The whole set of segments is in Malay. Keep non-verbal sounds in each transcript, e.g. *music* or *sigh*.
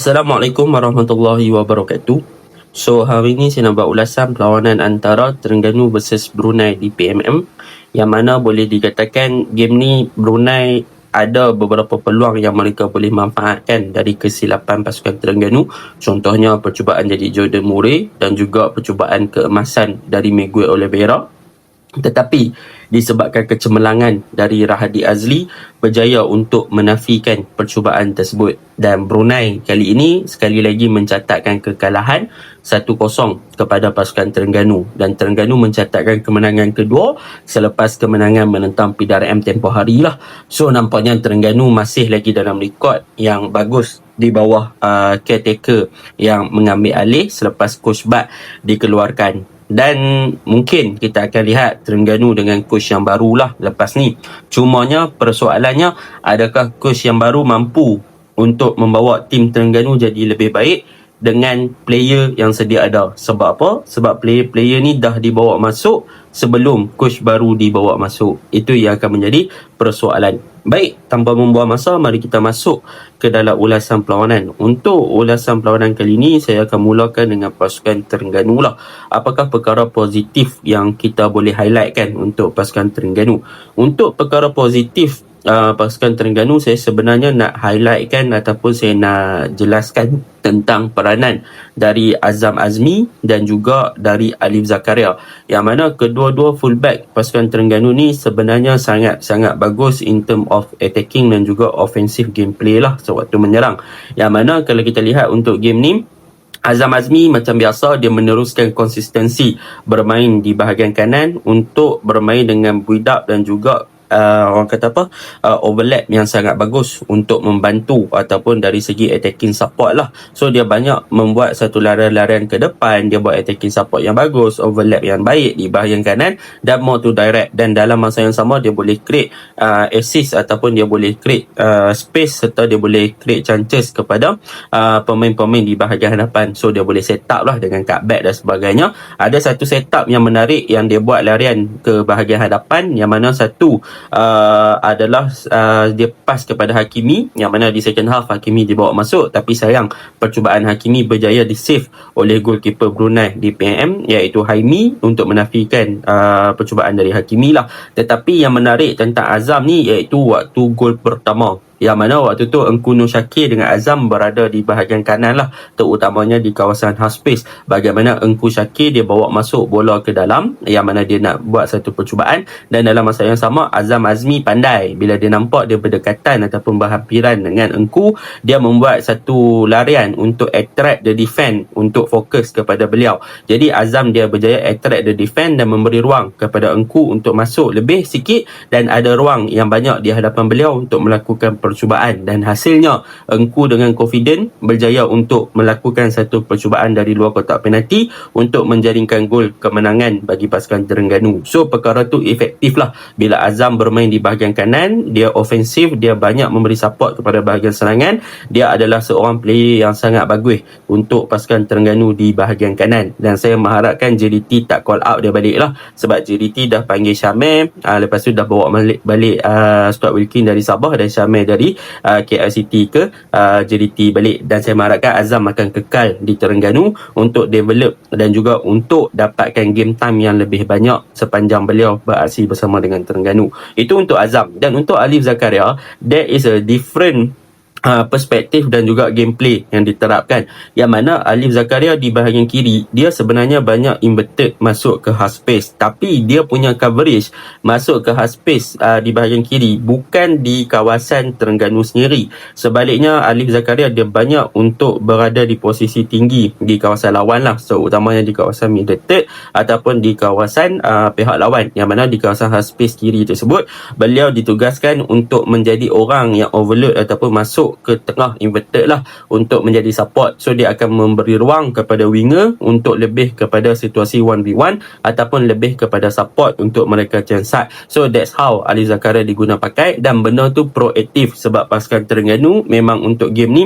Assalamualaikum warahmatullahi wabarakatuh. So hari ini saya nak buat ulasan perlawanan antara Terengganu versus Brunei di PMM yang mana boleh dikatakan game ni Brunei ada beberapa peluang yang mereka boleh manfaatkan dari kesilapan pasukan Terengganu. Contohnya percubaan jadi Jordan Murray dan juga percubaan keemasan dari Miguel Oliveira tetapi disebabkan kecemerlangan dari Rahadi Azli berjaya untuk menafikan percubaan tersebut. Dan Brunei kali ini sekali lagi mencatatkan kekalahan 1-0 kepada pasukan Terengganu. Dan Terengganu mencatatkan kemenangan kedua selepas kemenangan menentang PDRM tempoh hari lah. So nampaknya Terengganu masih lagi dalam rekod yang bagus di bawah uh, caretaker yang mengambil alih selepas coach Bat dikeluarkan dan mungkin kita akan lihat Terengganu dengan coach yang barulah lepas ni. Cumanya persoalannya adakah coach yang baru mampu untuk membawa tim Terengganu jadi lebih baik dengan player yang sedia ada. Sebab apa? Sebab player-player ni dah dibawa masuk sebelum coach baru dibawa masuk. Itu yang akan menjadi persoalan. Baik, tanpa membuang masa, mari kita masuk ke dalam ulasan perlawanan. Untuk ulasan perlawanan kali ini, saya akan mulakan dengan pasukan Terengganu lah. Apakah perkara positif yang kita boleh highlightkan untuk pasukan Terengganu? Untuk perkara positif uh, pasukan Terengganu saya sebenarnya nak highlightkan ataupun saya nak jelaskan tentang peranan dari Azam Azmi dan juga dari Alif Zakaria. Yang mana kedua-dua fullback pasukan Terengganu ni sebenarnya sangat-sangat bagus in term of attacking dan juga offensive gameplay lah sewaktu menyerang. Yang mana kalau kita lihat untuk game ni Azam Azmi macam biasa dia meneruskan konsistensi bermain di bahagian kanan untuk bermain dengan build dan juga uh, orang kata apa uh, overlap yang sangat bagus untuk membantu ataupun dari segi attacking support lah. So dia banyak membuat satu larian-larian ke depan dia buat attacking support yang bagus overlap yang baik di bahagian kanan dan more to direct. Dan dalam masa yang sama dia boleh create uh, assist ataupun dia boleh create uh, space serta dia boleh create chances kepada uh, pemain-pemain di bahagian hadapan. So dia boleh set up lah dengan cutback dan sebagainya. Ada satu setup yang menarik yang dia buat larian ke bahagian hadapan yang mana satu uh, adalah uh, dia pas kepada Hakimi yang mana di second half Hakimi dibawa masuk tapi sayang percubaan Hakimi berjaya di save oleh goalkeeper Brunei di PMM iaitu Haimi untuk menafikan uh, percubaan dari Hakimi lah. Tetapi yang menarik tentang Azam ni iaitu waktu gol pertama yang mana waktu tu Engku Nur Syakir dengan Azam berada di bahagian kanan lah terutamanya di kawasan half space bagaimana Engku Syakir dia bawa masuk bola ke dalam yang mana dia nak buat satu percubaan. Dan dalam masa yang sama Azam Azmi pandai bila dia nampak dia berdekatan ataupun berhampiran dengan Engku dia membuat satu larian untuk attract the defend untuk fokus kepada beliau. Jadi Azam dia berjaya attract the defend dan memberi ruang kepada Engku untuk masuk lebih sikit. Dan ada ruang yang banyak di hadapan beliau untuk melakukan percubaan dan hasilnya Engku dengan confident berjaya untuk melakukan satu percubaan dari luar kotak penalti untuk menjaringkan gol kemenangan bagi pasukan Terengganu. So perkara tu efektif lah bila Azam bermain di bahagian kanan, dia ofensif, dia banyak memberi support kepada bahagian serangan. Dia adalah seorang player yang sangat bagus untuk pasukan Terengganu di bahagian kanan dan saya mengharapkan JDT tak call out dia balik lah sebab JDT dah panggil Syamir uh, lepas tu dah bawa balik, balik uh, Stuart Wilkin dari Sabah dan Syamir dari dari uh, KLCT ke uh, JDT balik dan saya mengharapkan Azam akan kekal di Terengganu untuk develop dan juga untuk dapatkan game time yang lebih banyak sepanjang beliau beraksi bersama dengan Terengganu. Itu untuk Azam dan untuk Alif Zakaria there is a different uh, perspektif dan juga gameplay yang diterapkan. Yang mana Alif Zakaria di bahagian kiri dia sebenarnya banyak inverted masuk ke half space. Tapi dia punya coverage masuk ke half space uh, di bahagian kiri bukan di kawasan Terengganu sendiri. Sebaliknya Alif Zakaria dia banyak untuk berada di posisi tinggi di kawasan lawan lah. So utamanya di kawasan middle third ataupun di kawasan uh, pihak lawan. Yang mana di kawasan half space kiri tersebut beliau ditugaskan untuk menjadi orang yang overload ataupun masuk masuk ke tengah inverted lah untuk menjadi support so dia akan memberi ruang kepada winger untuk lebih kepada situasi 1v1 ataupun lebih kepada support untuk mereka cansat so that's how Ali Zakaria diguna pakai dan benda tu proaktif sebab pasukan Terengganu memang untuk game ni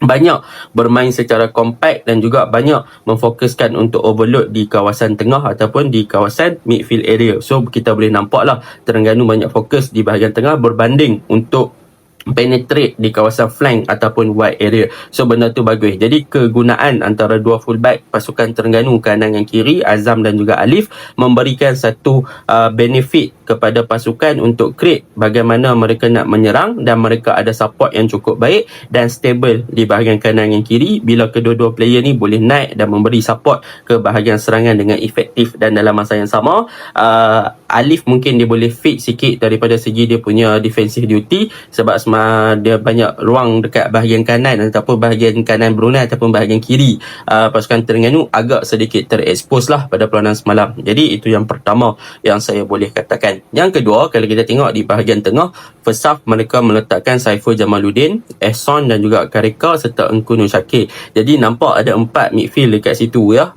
banyak bermain secara compact dan juga banyak memfokuskan untuk overload di kawasan tengah ataupun di kawasan midfield area. So kita boleh nampak lah Terengganu banyak fokus di bahagian tengah berbanding untuk penetrate di kawasan flank ataupun wide area. So benda tu bagus. Jadi kegunaan antara dua fullback pasukan Terengganu kanan dan kiri Azam dan juga Alif memberikan satu uh, benefit kepada pasukan untuk create bagaimana mereka nak menyerang dan mereka ada support yang cukup baik dan stable di bahagian kanan dan kiri bila kedua-dua player ni boleh naik dan memberi support ke bahagian serangan dengan efektif dan dalam masa yang sama uh, Alif mungkin dia boleh fit sikit daripada segi dia punya defensive duty sebab uh, dia banyak ruang dekat bahagian kanan ataupun bahagian kanan Brunei ataupun bahagian kiri uh, pasukan Terengganu agak sedikit terekspos lah pada peranan semalam. Jadi itu yang pertama yang saya boleh katakan. Yang kedua, kalau kita tengok di bahagian tengah, half mereka meletakkan Saiful Jamaluddin, Ehson dan juga Karika serta Engku Nur Syakir. Jadi nampak ada empat midfield dekat situ ya.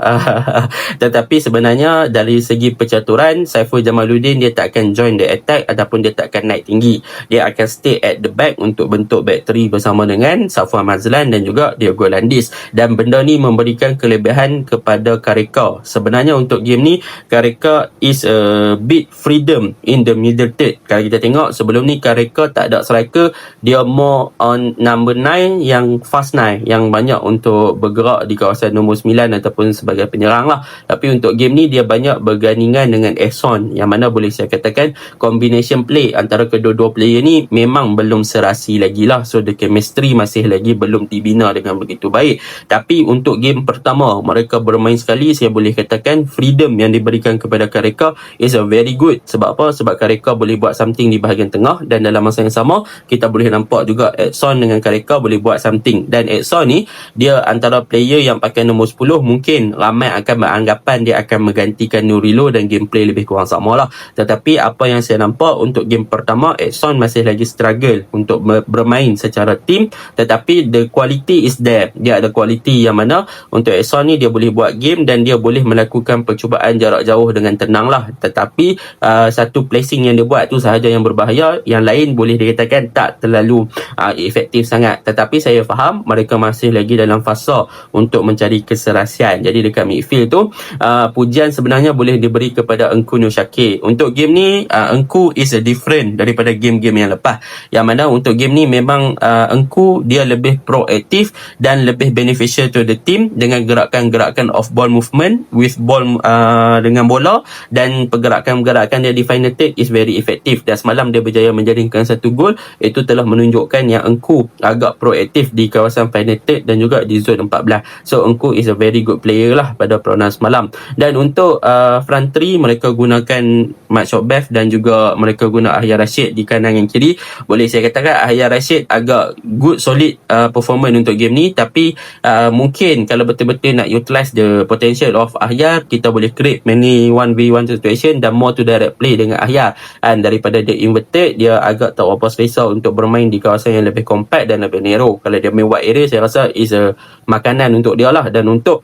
*laughs* Tetapi sebenarnya dari segi percaturan, Saiful Jamaluddin dia tak akan join the attack ataupun dia tak akan naik tinggi. Dia akan stay at the back untuk bentuk three bersama dengan Safwan Mazlan dan juga Diego Landis. Dan benda ni memberikan kelebihan kepada Karika. Sebenarnya untuk game ni, Karika is a bit freedom in the middle third. Kalau kita tengok sebelum ni Karika mereka tak ada striker dia more on number 9 yang fast 9 yang banyak untuk bergerak di kawasan nombor 9 ataupun sebagai penyerang lah. Tapi untuk game ni dia banyak bergandingan dengan Eson yang mana boleh saya katakan combination play antara kedua-dua player ni memang belum serasi lagi lah. So the chemistry masih lagi belum dibina dengan begitu baik. Tapi untuk game pertama mereka bermain sekali saya boleh katakan freedom yang diberikan kepada Kareka is a very good. Sebab apa? Sebab Kareka boleh buat something di bahagian tengah dan dalam masa yang sama kita boleh nampak juga Edson dengan Kareka boleh buat something. Dan Edson ni dia antara player yang pakai nombor 10 mungkin ramai akan beranggapan dia akan menggantikan Nurilo dan gameplay lebih kurang sama lah. Tetapi apa yang saya nampak untuk game pertama Edson masih lagi struggle untuk bermain secara team. Tetapi the quality is there. Dia ada quality yang mana untuk Edson ni dia boleh buat game dan dia boleh melakukan percubaan jarak jauh dengan tenang lah. Tetapi uh, satu placing yang dia buat tu sahaja yang berbahaya yang lain lain boleh dikatakan tak terlalu uh, efektif sangat. Tetapi saya faham mereka masih lagi dalam fasa untuk mencari keserasian. Jadi dekat midfield tu uh, pujian sebenarnya boleh diberi kepada Engku Nur Syakir untuk game ni uh, Engku is a different daripada game-game yang lepas. Yang mana untuk game ni memang uh, Engku dia lebih proaktif dan lebih beneficial to the team dengan gerakan-gerakan off ball movement with ball uh, dengan bola. Dan pergerakan-gerakan dia di final third is very effective. Dan semalam dia berjaya menjadi menjaringkan satu gol itu telah menunjukkan yang Engku agak proaktif di kawasan final dan juga di zone 14 so Engku is a very good player lah pada peranan semalam dan untuk uh, front three mereka gunakan Mat Shokbeth dan juga mereka guna Ahya Rashid di kanan dan kiri boleh saya katakan Ahya Rashid agak good solid uh, performance untuk game ni tapi uh, mungkin kalau betul-betul nak utilize the potential of Ahya kita boleh create many 1v1 situation dan more to direct play dengan Ahya dan daripada the inverted dia agak tak apa selesa untuk bermain di kawasan yang lebih compact dan lebih narrow. Kalau dia main wide area, saya rasa is a makanan untuk dia lah. Dan untuk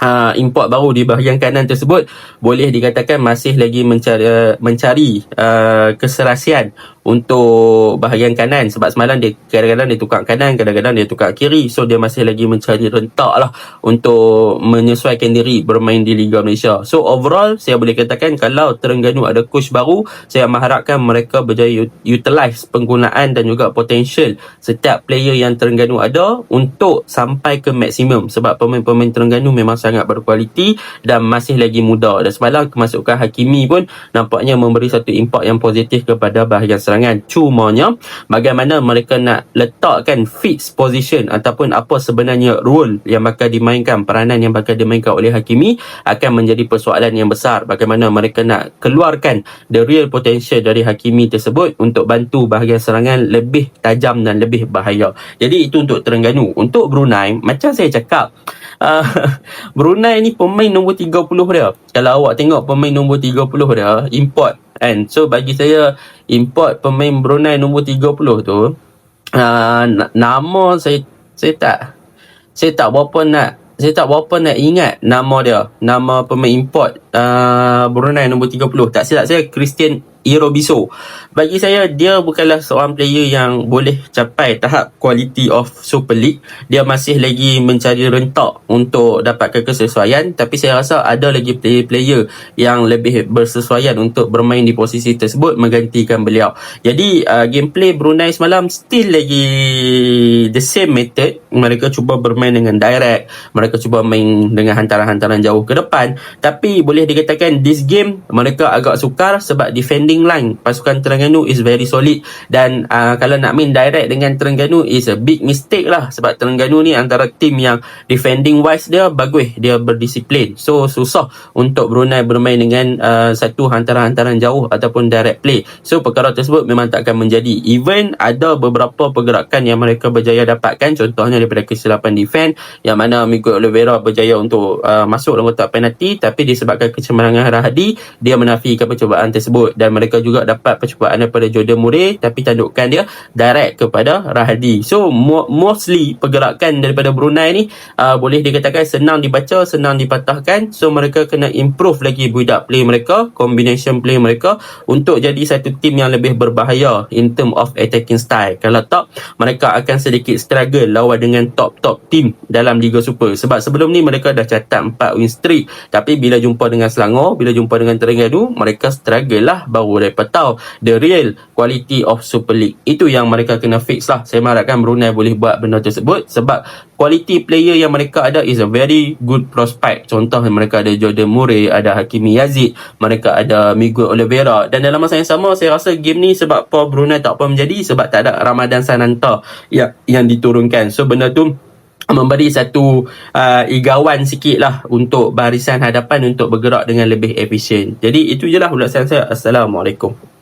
uh, import baru di bahagian kanan tersebut, boleh dikatakan masih lagi mencari, mencari uh, keserasian untuk bahagian kanan. Sebab semalam dia kadang-kadang dia tukar kanan kadang-kadang dia tukar kiri. So dia masih lagi mencari rentak lah untuk menyesuaikan diri bermain di Liga Malaysia. So overall saya boleh katakan kalau Terengganu ada coach baru saya mengharapkan mereka berjaya utilize penggunaan dan juga potential setiap player yang Terengganu ada untuk sampai ke maksimum. Sebab pemain-pemain Terengganu memang sangat berkualiti dan masih lagi muda. Dan semalam kemasukan Hakimi pun nampaknya memberi satu impak yang positif kepada bahagian serangan. Cumanya bagaimana mereka nak letakkan fixed position ataupun apa sebenarnya role yang bakal dimainkan peranan yang bakal dimainkan oleh Hakimi akan menjadi persoalan yang besar. Bagaimana mereka nak keluarkan the real potential dari Hakimi tersebut untuk bantu bahagian serangan lebih tajam dan lebih bahaya. Jadi itu untuk Terengganu. Untuk Brunei macam saya cakap uh, *laughs* Brunei ni pemain nombor 30 dia. Kalau awak tengok pemain nombor 30 dia import. Kan so bagi saya import pemain Brunei nombor 30 tu uh, nama saya saya tak saya tak berapa nak saya tak berapa nak ingat nama dia nama pemain import uh, Brunei nombor 30 tak silap saya Christian Irobiso bagi saya dia bukanlah seorang player yang boleh capai tahap quality of Super League. Dia masih lagi mencari rentak untuk dapatkan kesesuaian tapi saya rasa ada lagi player-player yang lebih bersesuaian untuk bermain di posisi tersebut menggantikan beliau. Jadi uh, gameplay Brunei semalam still lagi the same method. Mereka cuba bermain dengan direct, mereka cuba main dengan hantaran-hantaran jauh ke depan tapi boleh dikatakan this game mereka agak sukar sebab defending line pasukan Terengganu Terengganu is very solid. Dan uh, kalau nak main direct dengan Terengganu is a big mistake lah. Sebab Terengganu ni antara team yang defending wise dia bagus. Dia berdisiplin. So susah untuk Brunei bermain dengan uh, satu hantaran-hantaran jauh ataupun direct play. So perkara tersebut memang tak akan menjadi. Even ada beberapa pergerakan yang mereka berjaya dapatkan. Contohnya daripada kesilapan defend yang mana Miguel Oliveira berjaya untuk uh, masuk dalam kotak penalti tapi disebabkan kecemerlangan Rahadi dia menafikan percubaan tersebut. Dan mereka juga dapat percubaan percubaan daripada Jordan Murray tapi tandukan dia direct kepada Rahadi. So mo- mostly pergerakan daripada Brunei ni uh, boleh dikatakan senang dibaca, senang dipatahkan. So mereka kena improve lagi up play mereka, combination play mereka untuk jadi satu team yang lebih berbahaya in term of attacking style. Kalau tak, mereka akan sedikit struggle lawan dengan top-top team dalam Liga Super. Sebab sebelum ni mereka dah catat 4 win streak. Tapi bila jumpa dengan Selangor, bila jumpa dengan Terengganu, mereka struggle lah baru dapat tahu the real quality of Super League. Itu yang mereka kena fix lah. Saya mengharapkan Brunei boleh buat benda tersebut sebab quality player yang mereka ada is a very good prospect. Contoh mereka ada Jordan Murray, ada Hakimi Yazid, mereka ada Miguel Oliveira dan dalam masa yang sama saya rasa game ni sebab Paul Brunei tak apa menjadi sebab tak ada Ramadan Sananta yang yang diturunkan. So benda tu memberi satu uh, igawan sikit lah untuk barisan hadapan untuk bergerak dengan lebih efisien. Jadi itu je lah ulasan saya. Assalamualaikum.